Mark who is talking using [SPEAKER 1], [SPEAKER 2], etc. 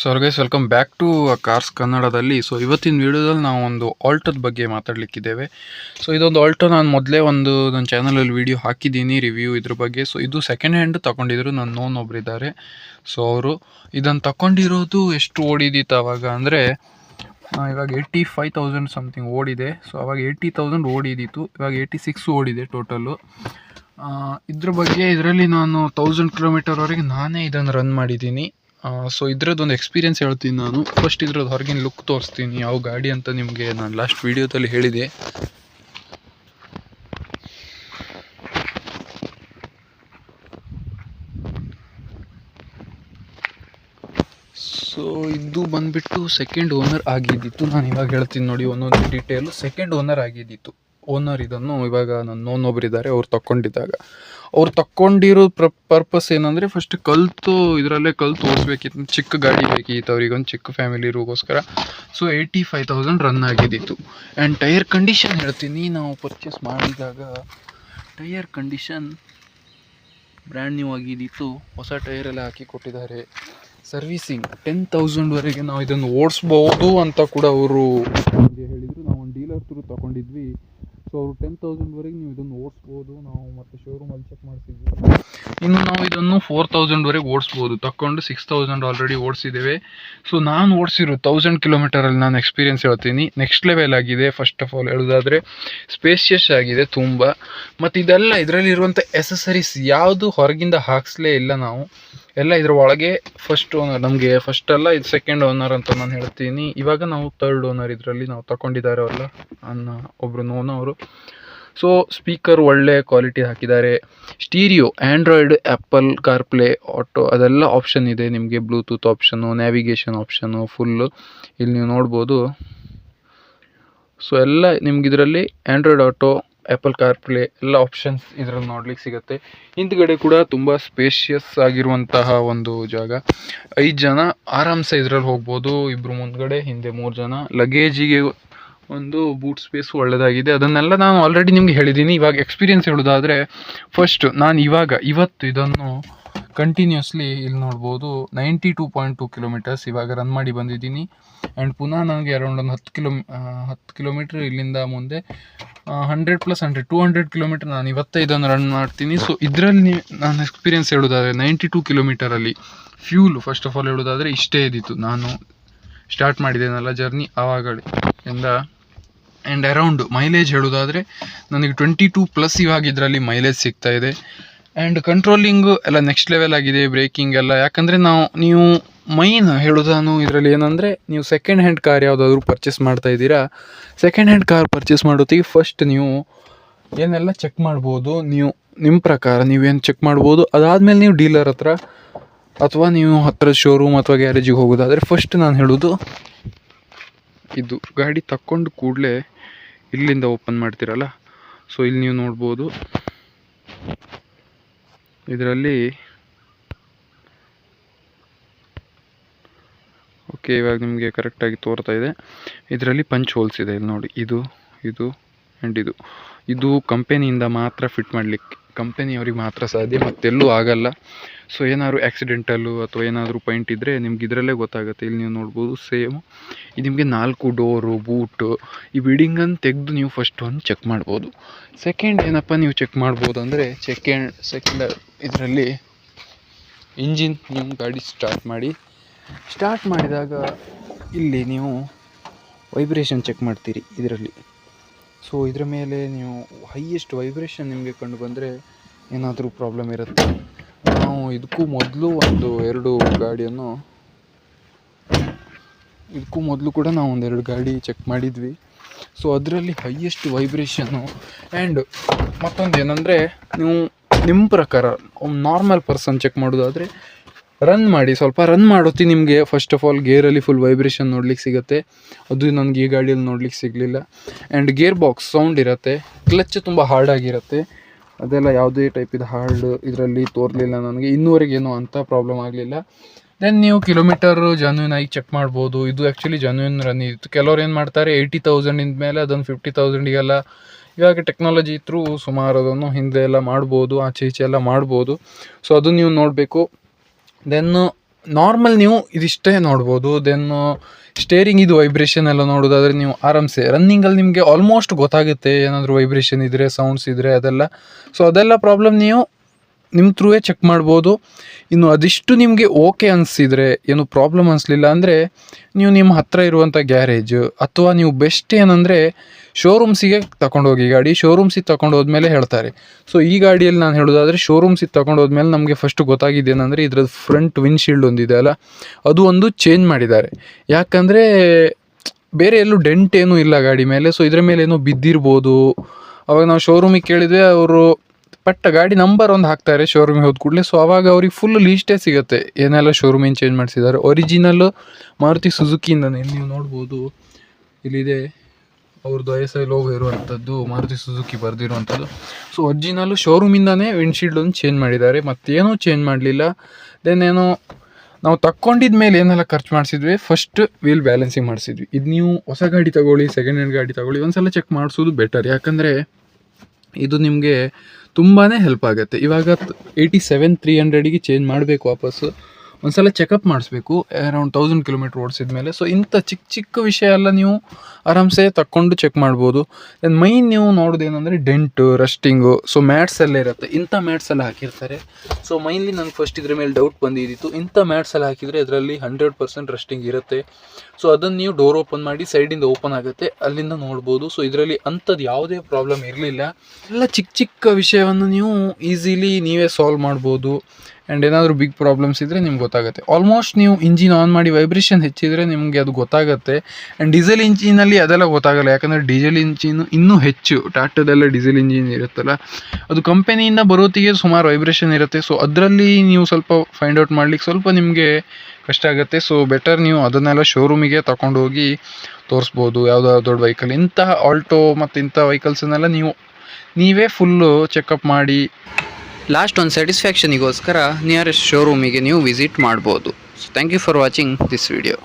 [SPEAKER 1] So guys welcome back to cars ಕನ್ನಡದಲ್ಲಿ so ಇವತ್ತಿನ ವಿಡಿಯೋದಲ್ಲಿ ನಾವು ಒಂದು ಆಲ್ಟೋದ ಬಗ್ಗೆ ಮಾತಾಡಲಿಕ್ಕಿದ್ದೇವೆ. ಸೊ ಇದೊಂದು ಆಲ್ಟೋ ನಾನು ಮೊದಲೇ ಒಂದು ನನ್ನ ಚಾನಲಲ್ಲಿ ವಿಡಿಯೋ ಹಾಕಿದ್ದೀನಿ ರಿವ್ಯೂ ಇದ್ರ ಬಗ್ಗೆ. ಸೊ ಇದು ಸೆಕೆಂಡ್ ಹ್ಯಾಂಡ್ ತೊಗೊಂಡಿದ್ರು ನನ್ನ ನೋನ್ ಒಬ್ಬರಿದ್ದಾರೆ ಸೊ ಅವರು ಇದನ್ನು ತಗೊಂಡಿರೋದು ಎಷ್ಟು ಓಡಿದಿತ್ತು ಅವಾಗ ಅಂದರೆ ಇವಾಗ ಏಯ್ಟಿ ಫೈವ್ ತೌಸಂಡ್ ಸಮಥಿಂಗ್ ಓಡಿದೆ. ಸೊ ಅವಾಗ ಏಯ್ಟಿ ತೌಸಂಡ್ ಓಡಿದಿತ್ತು ಇವಾಗ ಏಯ್ಟಿ ಸಿಕ್ಸ್ ಓಡಿದೆ ಟೋಟಲ್ಲು ಇದ್ರ ಬಗ್ಗೆ ಇದರಲ್ಲಿ ನಾನು ತೌಸಂಡ್ ಕಿಲೋಮೀಟರ್ವರೆಗೆ ನಾನೇ ಇದನ್ನು ರನ್ ಮಾಡಿದ್ದೀನಿ. ಸೊ ಇದ್ರದ್ದೊಂದು ಎಕ್ಸ್ಪೀರಿಯೆನ್ಸ್ ಹೇಳ್ತೀನಿ ನಾನು. ಫಸ್ಟ್ ಇದ್ರದ್ದು ಹೊರಗಿನ ಲುಕ್ ತೋರಿಸ್ತೀನಿ, ಯಾವ ಗಾಡಿ ಅಂತ ನಿಮಗೆ ನಾನು ಲಾಸ್ಟ್ ವೀಡಿಯೋದಲ್ಲಿ ಹೇಳಿದೆ. ಸೊ ಇದು ಬಂದ್ಬಿಟ್ಟು ಸೆಕೆಂಡ್ ಓನರ್ ಆಗಿದ್ದಿತ್ತು. ನಾನು ಇವಾಗ ಹೇಳ್ತೀನಿ ನೋಡಿ ಒಂದೊಂದು ಡೀಟೇಲು ಸೆಕೆಂಡ್ ಓನರ್ ಆಗಿದ್ದಿತ್ತು. ಓನರ್ ಇದನ್ನು ಇವಾಗ ನನ್ನ ನೋನೊಬ್ರಿದ್ದಾರೆ ಅವ್ರು ತಕ್ಕೊಂಡಿದ್ದಾಗ. ಅವ್ರು ತಗೊಂಡಿರೋ ಪ್ರ ಪರ್ಪಸ್ ಏನಂದರೆ ಫಸ್ಟ್ ಕಲಿತು, ಇದರಲ್ಲೇ ಕಲಿತು ಓಡಿಸ್ಬೇಕಿತ್ತು ಚಿಕ್ಕ ಗಾಡಿ ಬೇಕಿತ್ತು ಅವ್ರಿಗೆ, ಒಂದು ಚಿಕ್ಕ family ಇರೋಗೋಸ್ಕರ. So eighty five thousand run ಆಗಿದ್ದಿತ್ತು. And tyre condition ಹೇಳ್ತೀನಿ, ನಾವು ಪರ್ಚೇಸ್ ಮಾಡಿದಾಗ ಟೈರ್ ಕಂಡೀಷನ್ ಬ್ರ್ಯಾಂಡ್ ನ್ಯೂ ಆಗಿದ್ದಿತ್ತು. ಹೊಸ ಟೈರ್ ಎಲ್ಲ ಹಾಕಿ ಕೊಟ್ಟಿದ್ದಾರೆ. ಸರ್ವಿಸಿಂಗ್ ಟೆನ್ ತೌಸಂಡ್ವರೆಗೆ ನಾವು ಇದನ್ನು ಓಡಿಸ್ಬೋದು ಅಂತ ಕೂಡ ಅವರು ಹೇಳಿದರು. ನಾವು ಒಂದು ಡೀಲರ್ ಥ್ರೂ ತಗೊಂಡಿದ್ವಿ. ಸೊ ಅವರು ಟೆನ್ ತೌಸಂಡ್ವರೆಗೆ ನೀವು ಇದನ್ನು ಓಡಿಸ್ಬೋದು, ನಾವು ಮತ್ತೆ ಶೋರೂಮಲ್ಲಿ ಚೆಕ್ ಮಾಡಿಸಿದ್ವಿ ಇನ್ನು ನಾವು ಇದನ್ನು ಫೋರ್ ತೌಸಂಡ್ವರೆಗೆ ಓಡಿಸ್ಬೋದು. ತಗೊಂಡು ಸಿಕ್ಸ್ ತೌಸಂಡ್ ಆಲ್ರೆಡಿ ಓಡಿಸಿದ್ದೇವೆ. ಸೊ ನಾನು ಓಡಿಸಿರೋ ತೌಸಂಡ್ ಕಿಲೋಮೀಟರಲ್ಲಿ ನಾನು ಎಕ್ಸ್ಪೀರಿಯನ್ಸ್ ಹೇಳ್ತೀನಿ. ನೆಕ್ಸ್ಟ್ ಲೆವೆಲ್ ಆಗಿದೆ. ಫಸ್ಟ್ ಆಫ್ ಆಲ್ ಹೇಳೋದಾದರೆ ಸ್ಪೇಷಿಯಸ್ ಆಗಿದೆ ತುಂಬ. ಮತ್ತು ಇದೆಲ್ಲ ಇದರಲ್ಲಿರುವಂಥ ಎಸಸರೀಸ್ ಯಾವುದು ಹೊರಗಿಂದ ಹಾಕ್ಸ್ಲೇ ಇಲ್ಲ ನಾವು. ಎಲ್ಲ ಇದ್ರ ಒಳಗೆ ಫಸ್ಟ್ ಓನರ್ ನಮಗೆ ಫಸ್ಟ್ ಅಲ್ಲ, ಇದು ಸೆಕೆಂಡ್ ಓನರ್ ಅಂತ ನಾನು ಹೇಳ್ತೀನಿ. ಇವಾಗ ನಾವು ತರ್ಡ್ ಓನರ್ ಇದರಲ್ಲಿ ನಾವು ತಗೊಂಡಿದ್ದಾರೆ ಅವರಲ್ಲ ಅನ್ನ ಒಬ್ಬರು ನೋನ ಅವರು. ಸೊ ಸ್ಪೀಕರ್ ಒಳ್ಳೆ ಕ್ವಾಲಿಟಿ ಹಾಕಿದ್ದಾರೆ. Stereo Android Apple CarPlay Auto ಅದೆಲ್ಲ ಆಪ್ಷನ್ ಇದೆ ನಿಮಗೆ Bluetooth option navigation option full ಇಲ್ಲಿ ನೀವು ನೋಡ್ಬೋದು. ಸೊ ಎಲ್ಲ ನಿಮ್ಗೆ ಇದರಲ್ಲಿ ಆ್ಯಂಡ್ರಾಯ್ಡ್ ಆಟೋ ಆ್ಯಪಲ್ ಕಾರ್ಪ್ಲೇ ಎಲ್ಲ ಆಪ್ಷನ್ಸ್ ಇದರಲ್ಲಿ ನೋಡ್ಲಿಕ್ಕೆ ಸಿಗುತ್ತೆ. ಹಿಂದ್ಗಡೆ ಕೂಡ ತುಂಬ ಸ್ಪೇಷಿಯಸ್ ಆಗಿರುವಂತಹ ಒಂದು ಜಾಗ. ಐದು ಜನ ಆರಾಮ್ಸೆ ಇದರಲ್ಲಿ ಹೋಗ್ಬೋದು. ಇಬ್ಬರು ಮುಂದ್ಗಡೆ, ಹಿಂದೆ ಮೂರು ಜನ. ಲಗೇಜಿಗೆ ಒಂದು ಬೂಟ್ ಸ್ಪೇಸ್ ಒಳ್ಳೆಯದಾಗಿದೆ ಅದನ್ನೆಲ್ಲ ನಾನು ಆಲ್ರೆಡಿ ನಿಮ್ಗೆ ಹೇಳಿದ್ದೀನಿ ಇವಾಗ ಎಕ್ಸ್ಪೀರಿಯನ್ಸ್ ಹೇಳೋದಾದರೆ ಫಸ್ಟ್ ನಾನು ಇವಾಗ, ಇವತ್ತು ಇದನ್ನು ಕಂಟಿನ್ಯೂಸ್ಲಿ ಇಲ್ಲಿ ನೋಡ್ಬೋದು ninety two point two kilometres ಇವಾಗ ರನ್ ಮಾಡಿ ಬಂದಿದ್ದೀನಿ. ಆ್ಯಂಡ್ ಪುನಃ ನನಗೆ ಅರೌಂಡ್ ಒಂದು ಹತ್ತು ಕಿಲೋ ಹತ್ತು ಕಿಲೋಮೀಟ್ರ್ ಇಲ್ಲಿಂದ ಮುಂದೆ hundred plus hundred two hundred kilometre ನಾನು ಇವತ್ತೇ ಇದನ್ನು ರನ್ ಮಾಡ್ತೀನಿ. ಸೊ ಇದರಲ್ಲಿ ನಾನು ಎಕ್ಸ್ಪೀರಿಯೆನ್ಸ್ ಹೇಳೋದಾದರೆ ನೈಂಟಿ ಟೂ ಕಿಲೋಮೀಟರಲ್ಲಿ ಫ್ಯೂಲ್ ಫಸ್ಟ್ ಆಫ್ ಆಲ್ ಹೇಳೋದಾದರೆ ಇಷ್ಟೇ ಇದ್ದಿತ್ತು. ನಾನು ಸ್ಟಾರ್ಟ್ ಮಾಡಿದ್ದೇನಲ್ಲ ಜರ್ನಿ ಆವಾಗಲಿಂದ ಆ್ಯಂಡ್ ಅರೌಂಡ್ ಮೈಲೇಜ್ ಹೇಳೋದಾದರೆ ನನಗೆ ಟ್ವೆಂಟಿ ಟೂ ಪ್ಲಸ್ ಇವಾಗ ಇದರಲ್ಲಿ ಮೈಲೇಜ್ ಸಿಗ್ತಾ ಇದೆ. ಆ್ಯಂಡ್ ಕಂಟ್ರೋಲಿಂಗು ಎಲ್ಲ ನೆಕ್ಸ್ಟ್ ಲೆವೆಲ್ ಆಗಿದೆ ಬ್ರೇಕಿಂಗ್ ಎಲ್ಲ. ಯಾಕಂದರೆ ನಾವು, ನೀವು ಮೈನ್ ಹೇಳೋದಾನು ಇದರಲ್ಲಿ ಏನಂದರೆ, ನೀವು ಸೆಕೆಂಡ್ ಹ್ಯಾಂಡ್ ಕಾರ್ ಯಾವುದಾದ್ರೂ ಪರ್ಚೇಸ್ ಮಾಡ್ತಾ ಇದ್ದೀರಾ. ಸೆಕೆಂಡ್ ಹ್ಯಾಂಡ್ ಕಾರ್ ಪರ್ಚೇಸ್ ಮಾಡೋತ್ತಿಗೆ ಫಸ್ಟ್ ನೀವು ಏನೆಲ್ಲ ಚೆಕ್ ಮಾಡ್ಬೋದು, ನೀವು, ನಿಮ್ಮ ಪ್ರಕಾರ ನೀವೇನು ಚೆಕ್ ಮಾಡ್ಬೋದು, ಅದಾದಮೇಲೆ ನೀವು ಡೀಲರ್ ಹತ್ರ ಅಥವಾ ನೀವು ಹತ್ರ ಶೋರೂಮ್ ಅಥವಾ ಗ್ಯಾರೇಜಿಗೆ ಹೋಗೋದಾದರೆ ಫಸ್ಟ್ ನಾನು ಹೇಳೋದು ಇದು. ಗಾಡಿ ತಕ್ಕೊಂಡು ಕೂಡಲೇ ಇಲ್ಲಿಂದ ಓಪನ್ ಮಾಡ್ತೀರಲ್ಲ? ಸೊ ಇಲ್ಲಿ ನೀವು ನೋಡ್ಬೋದು. ಇದರಲ್ಲಿ ಓಕೆ, ಇವಾಗ ನಿಮಗೆ ಕರೆಕ್ಟಾಗಿ ತೋರ್ತಾ ಇದೆ. ಇದರಲ್ಲಿ ಪಂಚ್ ಹೋಲ್ಸ್ ಇದೆ ಇಲ್ಲಿ ನೋಡಿ. ಇದು ಇದು ಆ್ಯಂಡ್ ಇದು. ಇದು ಕಂಪೆನಿಯಿಂದ ಮಾತ್ರ ಫಿಟ್ ಮಾಡಲಿಕ್ಕೆ ಕಂಪೆನಿಯವ್ರಿಗೆ ಮಾತ್ರ ಸಾಧ್ಯ, ಮತ್ತೆಲ್ಲೂ ಆಗಲ್ಲ. ಸೊ ಏನಾದ್ರು ಆ್ಯಕ್ಸಿಡೆಂಟಲ್ಲು ಅಥವಾ ಏನಾದರೂ ಪಾಯಿಂಟ್ ಇದ್ದರೆ ನಿಮ್ಗೆ ಇದರಲ್ಲೇ ಗೊತ್ತಾಗುತ್ತೆ. ಇಲ್ಲಿ ನೀವು ನೋಡ್ಬೋದು ಸೇಮ್ ಇದು ನಿಮಗೆ ನಾಲ್ಕು ಡೋರು ಬೂಟು ಈ ಬಿಡಿಂಗನ್ನು ತೆಗೆದು ನೀವು ಫಸ್ಟ್ ಒಂದು ಚೆಕ್ ಮಾಡ್ಬೋದು. ಸೆಕೆಂಡ್ ಏನಪ್ಪ ನೀವು ಚೆಕ್ ಮಾಡ್ಬೋದು ಅಂದರೆ ಸೆಕೆಂಡ್ ಸೆಕೆಂಡ್ ಇದರಲ್ಲಿ ಇಂಜಿನ್ ನೀವು ಗಾಡಿ ಸ್ಟಾರ್ಟ್ ಮಾಡಿ. ಸ್ಟಾರ್ಟ್ ಮಾಡಿದಾಗ ಇಲ್ಲಿ ನೀವು ವೈಬ್ರೇಷನ್ ಚೆಕ್ ಮಾಡ್ತೀರಿ ಇದರಲ್ಲಿ. ಸೊ ಇದರ ಮೇಲೆ ನೀವು ಹೈಯೆಸ್ಟ್ ವೈಬ್ರೇಷನ್ ನಿಮಗೆ ಕಂಡು ಬಂದರೆ ಏನಾದರೂ ಪ್ರಾಬ್ಲಮ್ ಇರುತ್ತೆ? ನಾವು ಇದಕ್ಕೂ ಮೊದಲು ಒಂದು ಎರಡು ಗಾಡಿಯನ್ನು, ಇದಕ್ಕೂ ಮೊದಲು ಕೂಡ ನಾವು ಒಂದೆರಡು ಗಾಡಿ ಚೆಕ್ ಮಾಡಿದ್ವಿ. ಸೊ ಅದರಲ್ಲಿ ಹೈಯೆಸ್ಟ್ ವೈಬ್ರೇಷನ್ನು ಆ್ಯಂಡ್ ಮತ್ತೊಂದು ಏನಂದರೆ, ನೀವು ನಿಮ್ಮ ಪ್ರಕಾರ ನಾರ್ಮಲ್ ಪರ್ಸನ್ ಚೆಕ್ ಮಾಡೋದಾದರೆ ರನ್ ಮಾಡಿ, ಸ್ವಲ್ಪ ರನ್ ಮಾಡೋತಿ ನಿಮಗೆ. ಫಸ್ಟ್ ಆಫ್ ಆಲ್ ಗೇರಲ್ಲಿ ಫುಲ್ ವೈಬ್ರೇಷನ್ ನೋಡ್ಲಿಕ್ಕೆ ಸಿಗುತ್ತೆ. ಅದು ನನಗೆ ಈ ಗಾಡಿಯಲ್ಲಿ ನೋಡ್ಲಿಕ್ಕೆ ಸಿಗಲಿಲ್ಲ. ಆ್ಯಂಡ್ ಗೇರ್ ಬಾಕ್ಸ್ ಸೌಂಡ್ ಇರುತ್ತೆ. ಕ್ಲಚ್ ತುಂಬ ಹಾರ್ಡ್ ಆಗಿರುತ್ತೆ. ಅದೆಲ್ಲ ಯಾವುದೇ ಟೈಪಿದ ಹಾರ್ಡ್ ಇದರಲ್ಲಿ ತೋರಲಿಲ್ಲ ನನಗೆ. ಇನ್ನೂವರೆಗೇನು ಅಂಥ ಪ್ರಾಬ್ಲಮ್ ಆಗಲಿಲ್ಲ. ದೆನ್ ನೀವು ಕಿಲೋಮೀಟರ್ ಜನ್ಯೂನ್ ಆಗಿ ಚೆಕ್ ಮಾಡ್ಬೋದು. ಇದು ಆ್ಯಕ್ಚುಲಿ ಜನ್ಯೂನ್ ರನ್ ಇತ್ತು ಕೆಲವ್ರು ಏನು ಮಾಡ್ತಾರೆ ಏಯ್ಟಿ ತೌಸಂಡಿಂದ ಮೇಲೆ ಅದೊಂದು ಫಿಫ್ಟಿ ತೌಸಂಡಿಗೆಲ್ಲ ಇವಾಗ ಟೆಕ್ನಾಲಜಿ ಇದ್ರೂ ಸುಮಾರು ಅದನ್ನು ಹಿಂದೆ ಎಲ್ಲ ಮಾಡ್ಬೋದು, ಆಚೆ ಈಚೆ ಎಲ್ಲ ಮಾಡ್ಬೋದು. ಸೊ ಅದು ನೀವು ನೋಡಬೇಕು. ದೆನ್ನು ನಾರ್ಮಲ್ ನೀವು ಇದಿಷ್ಟೇ ನೋಡ್ಬೋದು. ದೆನ್ ಸ್ಟೇರಿಂಗ್ ಇದು ವೈಬ್ರೇಷನ್ ಎಲ್ಲ ನೋಡೋದಾದರೆ ನೀವು ಆರಾಮ್ಸೆ. ರನ್ನಿಂಗಲ್ಲಿ ನಿಮಗೆ ಆಲ್ಮೋಸ್ಟ್ ಗೊತ್ತಾಗುತ್ತೆ ಏನಾದರೂ ವೈಬ್ರೇಷನ್ ಇದ್ದರೆ ಸೌಂಡ್ಸ್ ಇದ್ದರೆ ಅದೆಲ್ಲ. ಸೊ ಅದೆಲ್ಲ ಪ್ರಾಬ್ಲಮ್ ನೀವು ನಿಮ್ಮ ಥ್ರೂವೇ ಚೆಕ್ ಮಾಡ್ಬೋದು. ಇನ್ನು ಅದಿಷ್ಟು ನಿಮಗೆ ಓಕೆ ಅನಿಸಿದರೆ ಏನು ಪ್ರಾಬ್ಲಮ್ ಅನಿಸ್ಲಿಲ್ಲ ಅಂದರೆ ನೀವು ನಿಮ್ಮ ಹತ್ತಿರ ಇರುವಂಥ ಗ್ಯಾರೇಜ್ ಅಥವಾ ನೀವು ಬೆಸ್ಟ್ ಏನಂದರೆ ಶೋರೂಮ್ಸಿಗೆ ತಗೊಂಡೋಗಿ ಗಾಡಿ ಶೋರೂಮ್ಸಿಗೆ ತಗೊಂಡು ಹೋದ್ಮೇಲೆ ಹೇಳ್ತಾರೆ. ಸೊ ಈ ಗಾಡಿಯಲ್ಲಿ ನಾನು ಹೇಳೋದಾದರೆ ಶೋರೂಮ್ಸಿಗೆ ತಗೊಂಡು ಹೋದ್ಮೇಲೆ ನಮಗೆ ಫಸ್ಟ್ ಗೊತ್ತಾಗಿದ್ದೇನೆಂದರೆ ಇದ್ರದ್ದು ಫ್ರಂಟ್ ವಿಂಡ್ಶೀಲ್ಡ್ ಒಂದಿದೆ ಅಲ್ಲ, ಅದು ಒಂದು ಚೇಂಜ್ ಮಾಡಿದ್ದಾರೆ. ಯಾಕಂದರೆ ಬೇರೆ ಎಲ್ಲೂ ಡೆಂಟ್ ಏನೂ ಇಲ್ಲ ಗಾಡಿ ಮೇಲೆ ಸೊ ಇದ್ರ ಮೇಲೆ ಏನೋ ಬಿದ್ದಿರ್ಬೋದು. ಅವಾಗ ನಾವು ಶೋರೂಮಿಗೆ ಕೇಳಿದ್ವಿ ಅವರು ಪಟ್ಟ ಗಾಡಿ ನಂಬರ್ ಒಂದು ಹಾಕ್ತಾರೆ ಶೋರೂಮಿಗೆ ಹೋದ ಕೂಡಲೇ. ಸೊ ಅವಾಗ ಅವ್ರಿಗೆ ಫುಲ್ ಲೀಸ್ಟೇ ಸಿಗುತ್ತೆ. ಏನೆಲ್ಲ ಶೋರೂಮಿಂದ ಚೇಂಜ್ ಮಾಡಿಸಿದ್ದಾರೆ ಒರಿಜಿನಲ್ ಮಾರುತಿ ಸುಜುಕಿಯಿಂದನೇ ನೀವು ನೋಡ್ಬೋದು. ಇಲ್ಲಿದೆ ಅವ್ರದ್ದು ಐ ಲೋಗೋ ಇರುವಂಥದ್ದು ಮಾರುತಿ ಸುಜುಕಿ ಬರೆದಿರುವಂಥದ್ದು ಸೊ ಒರಿಜಿನಲ್ಲು ಶೋರೂಮಿಂದನೇ ಒಂದು ಚೇಂಜ್ ಮಾಡಿದ್ದಾರೆ. ಮತ್ತೇನೂ ಚೇಂಜ್ ಮಾಡಲಿಲ್ಲ. ದೆನ್ ಏನೋ ನಾವು ತಕ್ಕೊಂಡಿದ ಮೇಲೆ ಏನೆಲ್ಲ ಖರ್ಚು ಮಾಡಿಸಿದ್ವಿ? ಫಸ್ಟ್ ವೀಲ್ ಬ್ಯಾಲೆನ್ಸಿಂಗ್ ಮಾಡಿಸಿದ್ವಿ. ಇದು ನೀವು ಹೊಸ ಗಾಡಿ ತಗೊಳ್ಳಿ ಸೆಕೆಂಡ್ ಹ್ಯಾಂಡ್ ಗಾಡಿ ತಗೊಳ್ಳಿ, ಒಂದ್ಸಲ ಚೆಕ್ ಮಾಡಿಸೋದು ಬೆಟರ್ ಯಾಕಂದರೆ ಇದು ನಿಮಗೆ ತುಂಬಾ ಹೆಲ್ಪ್ ಆಗುತ್ತೆ. ಇವಾಗ ಏಯ್ಟಿ ಸೆವೆನ್ ತ್ರೀ ಹಂಡ್ರೆಡಿಗೆ ಚೇಂಜ್ ಮಾಡಬೇಕು ವಾಪಸ್ಸು. ಒಂದ್ಸಲ ಚೆಕಪ್ ಮಾಡಿಸ್ಬೇಕು ಅರೌಂಡ್ ತೌಸಂಡ್ ಕಿಲೋಮೀಟ್ರ್ ಓಡಿಸಿದ ಮೇಲೆ ಸೊ ಇಂಥ ಚಿಕ್ಕ ಚಿಕ್ಕ ವಿಷಯ ಎಲ್ಲ ನೀವು ಆರಾಮ್ಸೆ ತಕ್ಕೊಂಡು ಚೆಕ್ ಮಾಡ್ಬೋದು. ದೆನ್ ಮೈನ್ ನೀವು ನೋಡೋದೇನೆಂದರೆ ಡೆಂಟು ರಸ್ಟಿಂಗು ಸೊ ಮ್ಯಾಟ್ಸ್ ಎಲ್ಲ ಇರುತ್ತೆ. ಇಂಥ ಮ್ಯಾಟ್ಸ್ ಎಲ್ಲ ಹಾಕಿರ್ತಾರೆ. ಸೊ ಮೈನ್ಲಿ ನನಗೆ ಫಸ್ಟ್ ಇದ್ರ ಮೇಲೆ ಡೌಟ್ ಬಂದಿದ್ದಿತ್ತು ಇಂಥ ಮ್ಯಾಟ್ಸ್ ಎಲ್ಲ ಹಾಕಿದರೆ ಅದರಲ್ಲಿ ಹಂಡ್ರೆಡ್ ಪರ್ಸೆಂಟ್ ರಸ್ಟಿಂಗ್ ಇರುತ್ತೆ. ಸೊ ಅದನ್ನು ನೀವು ಡೋರ್ ಓಪನ್ ಮಾಡಿ ಸೈಡಿಂದ ಓಪನ್ ಆಗುತ್ತೆ. ಅಲ್ಲಿಂದ ನೋಡ್ಬೋದು. ಸೊ ಇದರಲ್ಲಿ ಅಂಥದ್ದು ಯಾವುದೇ ಪ್ರಾಬ್ಲಮ್ ಇರಲಿಲ್ಲ. ಎಲ್ಲ ಚಿಕ್ಕ ಚಿಕ್ಕ ವಿಷಯವನ್ನು ನೀವು ಈಸಿಲಿ ನೀವೇ ಸಾಲ್ವ್ ಮಾಡ್ಬೋದು. ಆ್ಯಂಡ್ ಏನಾದರೂ ಬಿಗ್ ಪ್ರಾಬ್ಲಮ್ಸ್ ಇದ್ದರೆ ನಿಮ್ಗೆ ಗೊತ್ತಾಗುತ್ತೆ. ಆಲ್ಮೋಸ್ಟ್ ನೀವು ಇಂಜಿನ್ ಆನ್ ಮಾಡಿ ವೈಬ್ರೇಷನ್ ಹೆಚ್ಚಿದರೆ ನಿಮಗೆ ಅದು ಗೊತ್ತಾಗುತ್ತೆ. ಆ್ಯಂಡ್ ಡೀಸೆಲ್ ಇಂಜಿನಲ್ಲಿ ಅದೆಲ್ಲ ಗೊತ್ತಾಗಲ್ಲ. ಯಾಕಂದರೆ ಡೀಸೆಲ್ ಇಂಜಿನ್ ಇನ್ನೂ ಹೆಚ್ಚು. ಟಾಟದೆಲ್ಲ ಡೀಸೆಲ್ ಇಂಜಿನ್ ಇರುತ್ತಲ್ಲ. ಅದು ಕಂಪನಿಯಿಂದ ಬರೋತ್ತಿಗೆ ಸುಮಾರು ವೈಬ್ರೇಷನ್ ಇರುತ್ತೆ. ಸೊ ಅದರಲ್ಲಿ ನೀವು ಸ್ವಲ್ಪ ಫೈಂಡ್ ಔಟ್ ಮಾಡ್ಲಿಕ್ಕೆ ಸ್ವಲ್ಪ ನಿಮಗೆ ಕಷ್ಟ ಆಗುತ್ತೆ. ಸೊ ಬೆಟರ್ ನೀವು ಅದನ್ನೆಲ್ಲ ಶೋರೂಮಿಗೆ ತಗೊಂಡೋಗಿ ತೋರಿಸ್ಬೋದು. ಯಾವುದೋ ದೊಡ್ಡ ವೆಹಿಕಲ್ ಇಂತಹ ಆಲ್ಟೋ ಮತ್ತು ಇಂಥ ವೆಹಿಕಲ್ಸನ್ನೆಲ್ಲ ನೀವು, ನೀವೇ ಫುಲ್ಲು ಚೆಕಪ್ ಮಾಡಿ
[SPEAKER 2] ಲಾಸ್ಟ್ ಒಂದು ಸ್ಯಾಟಿಸ್ಫ್ಯಾಕ್ಷನಿಗೋಸ್ಕರ ನಿಯರೆಸ್ಟ್ ಶೋರೂಮಿಗೆ ನೀವು ವಿಸಿಟ್ ಮಾಡ್ಬೋದು. So thank you for watching this video